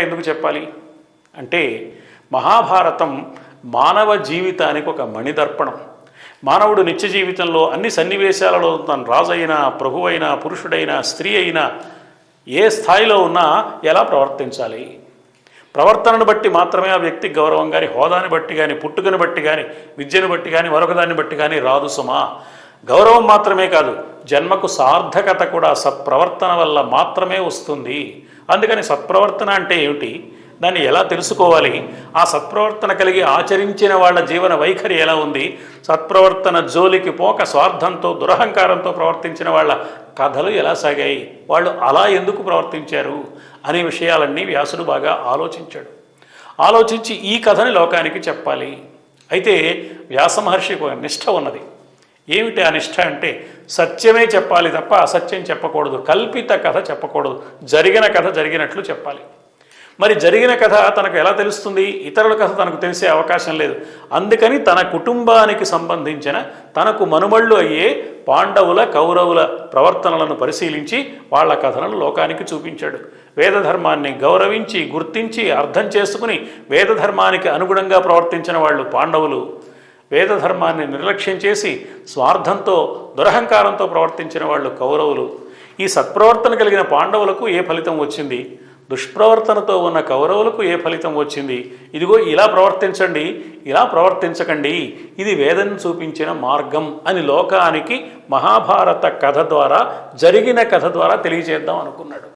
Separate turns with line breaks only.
ఎందుకు చెప్పాలి? అంటే మహాభారతం మానవ జీవితానికి ఒక మణిదర్పణం. మానవుడు నిత్య జీవితంలో అన్ని సన్నివేశాలలో తను రాజైనా ప్రభువైనా పురుషుడైనా స్త్రీ అయినా ఏ స్థాయిలో ఉన్నా ఎలా ప్రవర్తించాలి? ప్రవర్తనను బట్టి మాత్రమే ఆ వ్యక్తి గౌరవం కానీ హోదాని బట్టి కానీ పుట్టుకను బట్టి కానీ విద్యను బట్టి కానీ మరొకదాన్ని బట్టి కానీ రాదు సుమా. గౌరవం మాత్రమే కాదు జన్మకు సార్థకత కూడా సత్ప్రవర్తన వల్ల మాత్రమే వస్తుంది. అందుకని సత్ప్రవర్తన అంటే ఏమిటి? దాన్ని ఎలా తెలుసుకోవాలి? ఆ సత్ప్రవర్తన కలిగి ఆచరించిన వాళ్ళ జీవన వైఖరి ఎలా ఉంది? సత్ప్రవర్తన జోలికి పోక స్వార్థంతో దురహంకారంతో ప్రవర్తించిన వాళ్ళ కథలు ఎలా సాగాయి? వాళ్ళు అలా ఎందుకు ప్రవర్తించారు? అనే విషయాలన్నీ వ్యాసుడు బాగా ఆలోచించాడు. ఆలోచించి ఈ కథని లోకానికి చెప్పాలి. అయితే వ్యాస మహర్షికి ఒక నిష్ఠ ఉన్నది. ఏమిటి ఆ నిష్ఠ అంటే సత్యమే చెప్పాలి తప్ప అసత్యం చెప్పకూడదు. కల్పిత కథ చెప్పకూడదు. జరిగిన కథ జరిగినట్లు చెప్పాలి. మరి జరిగిన కథ తనకు ఎలా తెలుస్తుంది? ఇతరుల కథ తనకు తెలిసే అవకాశం లేదు. అందుకని తన కుటుంబానికి సంబంధించిన తనకు మనుమళ్ళు అయ్యే పాండవుల కౌరవుల ప్రవర్తనలను పరిశీలించి వాళ్ళ కథలను లోకానికి చూపించాడు. వేదధర్మాన్ని గౌరవించి గుర్తించి అర్థం చేసుకుని వేదధర్మానికి అనుగుణంగా ప్రవర్తించిన వాళ్ళు పాండవులు. వేదధర్మాన్ని నిర్లక్ష్యం చేసి స్వార్థంతో దురహంకారంతో ప్రవర్తించిన వాళ్ళు కౌరవులు. ఈ సత్ప్రవర్తన కలిగిన పాండవులకు ఏ ఫలితం వచ్చింది? దుష్ప్రవర్తనతో ఉన్న కౌరవులకు ఏ ఫలితం వచ్చింది? ఇదిగో ఇలా ప్రవర్తించండి ఇలా ప్రవర్తించకండి. ఇది వేదం చూపించిన మార్గం అని లోకానికి మహాభారత కథ ద్వారా జరిగిన కథ ద్వారా తెలియజేద్దాం అనుకున్నాడు.